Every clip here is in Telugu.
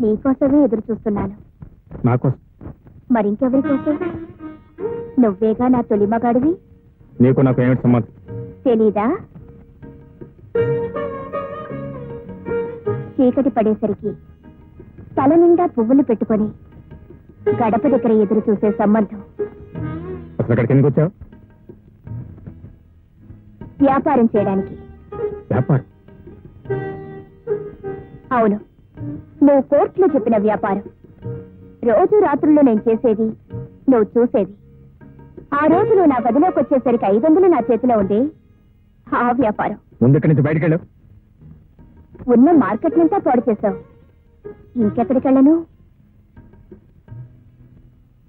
నీకోసమే ఎదురు చూస్తున్నాను. నాకోసం? మరింకెవరి కోసం నువ్వేగా నా తొలి మగాడివి? నీకు నాకు ఏమిటి సంబంధం? తెలీదా? చీకటి పడేసరికి తల నిండా పువ్వులు పెట్టుకొని గడప దగ్గర ఎదురు చూసే సంబంధం. అసలు అక్కడికి ఎందుకు వచ్చావు? వ్యాపారం చేయడానికి. వ్యాపారం? అవును. నువ్వు కోర్టులో చెప్పిన వ్యాపారం. రోజు రాత్రుల్లో నేను చేసేది నువ్వు చూసేది. ఆ రోజు నువ్వు నా గదిలోకి వచ్చేసరికి ఐదు వందలు నా చేతిలో ఉంది ఆ వ్యాపారం. ముందు ఇక్కడి నుంచి బయటికి ఉన్న మార్కెట్ నింతా పాడు చేశావు. ఇంకెక్కడికి వెళ్ళను?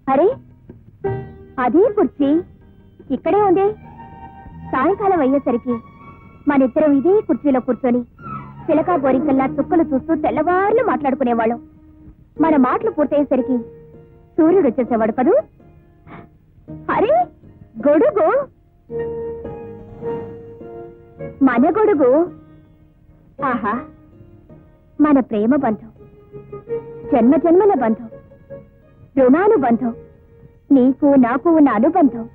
అరే అదే కుర్చీ. ఇక్కడే ఉంది. సాయంకాలం అయ్యేసరికి మనిద్దరం ఇదే కుర్చీలో కూర్చొని చిలక గోరికల్లా చుక్కలు చూస్తూ తెల్లవారులు మాట్లాడుకునేవాళ్ళం. మన మాటలు పూర్తయ్యేసరికి సూర్యుడు వచ్చేసేవాడు కదూ? అరే గొడుగు. మన గొడుగు. ఆహా మన ప్రేమ బంధం జన్మ జన్మల బంధం రుణానుబంధం నీకు నాకు ఉన్న అనుబంధం.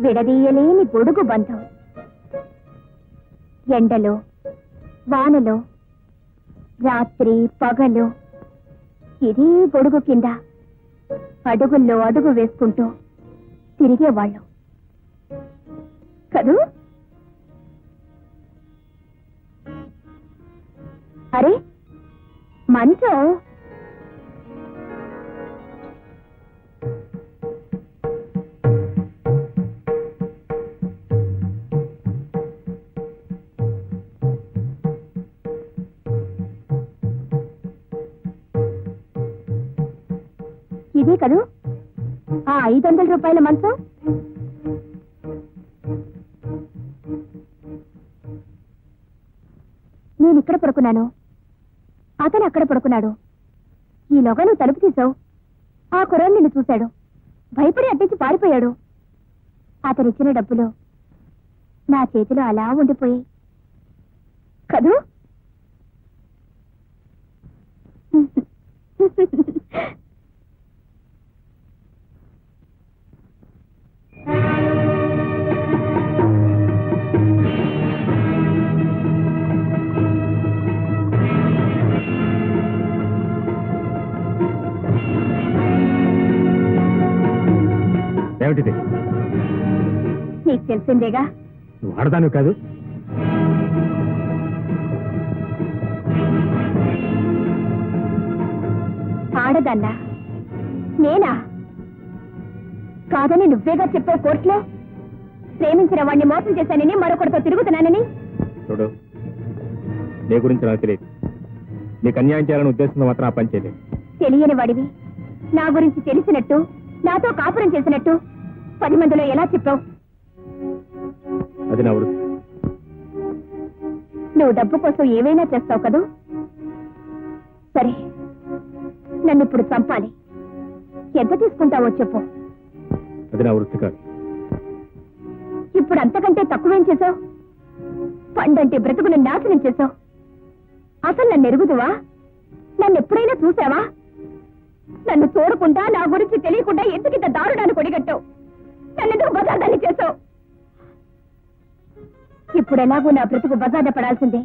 విడదీయలేని గొడుగు బంధం. ఎండలో వానలో రాత్రి పగలు ఇది గొడుగు కింద అడుగుల్లో అడుగు వేసుకుంటూ తిరిగేవాళ్ళం. కదూ? అరే మంచం ఇదే కదూ? ఆ ఐదు వందల రూపాయల మంచం? నేను ఇక్కడ పడుకున్నాను. అతను అక్కడ పడుకున్నాడు. ఈలోగా నువ్వు తలుపు తీసావు ఆ కుర్రాడు నిన్ను చూశాడు. భయపడి అడ్డించి పారిపోయాడు. అతనిచ్చిన డబ్బులు నా చేతిలో అలా ఉండిపోయి కదూ? ఏమిటిది? నీకు తెలిసిందేగా? నువ్వు ఆడదాను కాదు. ఆడదన్నా? నేనా? కాదని నువ్వేగా చెప్పావు కోర్టులో? ప్రేమించిన వాడిని మోసం చేశానని మరొకటితో తిరుగుతున్నానని? చూడు నీ గురించి నాకు తెలియదు. నీకు అన్యాయం చేయాలని ఉద్దేశంతో మాత్రం ఆ పని చేయలేదు. తెలియని వాడివి. నా గురించి తెలిసినట్టు నాతో కాపురం చేసినట్టు? పది మందిలో ఎలా చెప్పావు? అది నా వృత్తి. నువ్వు డబ్బు కోసం ఏమైనా చేస్తావు కదూ? సరే నన్ను ఇప్పుడు చంపాలి. ఎంత తీసుకుంటావో చెప్పు. అది నా వృత్తి కాదు. ఇప్పుడు అంతకంటే తక్కువేం చేసావు పండంటే బ్రతుకును నాశనం చేసావు అసలు నన్ను ఎరుగుదువా? నన్ను ఎప్పుడైనా చూసావా? నన్ను చూడకుండా నా గురించి తెలియకుండా ఎందుకు ఇంత దారుణాన్ని కొడిగట్టావు నన్ను బజార్దాన్ని చేసావు ఇప్పుడు ఎలాగో నా బ్రతుకు బజార్న పడాల్సిందే.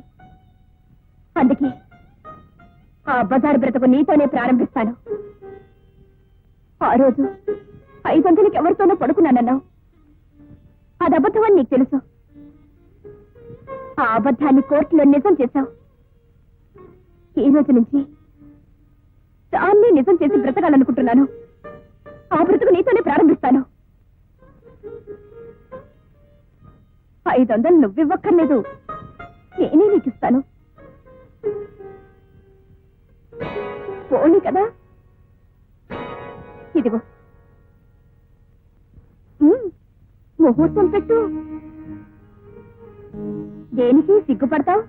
అందుకే ఆ బజార్ బ్రతుకు నీతోనే ప్రారంభిస్తాను. ఆ రోజు ఐదు వందలకి ఎవరితోనో పడుకున్నానన్నావు. అది అబద్ధమని నీకు తెలుసు. ఆ అబద్ధాన్ని కోర్టులో నిజం చేశావు. ఈ రోజు నుంచి దాన్ని నిజం చేసి బ్రతకాలనుకుంటున్నాను. ఆ బ్రతుకు నీతోనే ప్రారంభిస్తాను. ఐదు వందలు నువ్వివ్వక్కర్లేదు. నేనే నీకు ఇస్తాను. పోనీ కదా. ఇదిగో. ఉమ్, ముహూర్తం పెట్టు. దేనికి సిగ్గుపడతావు?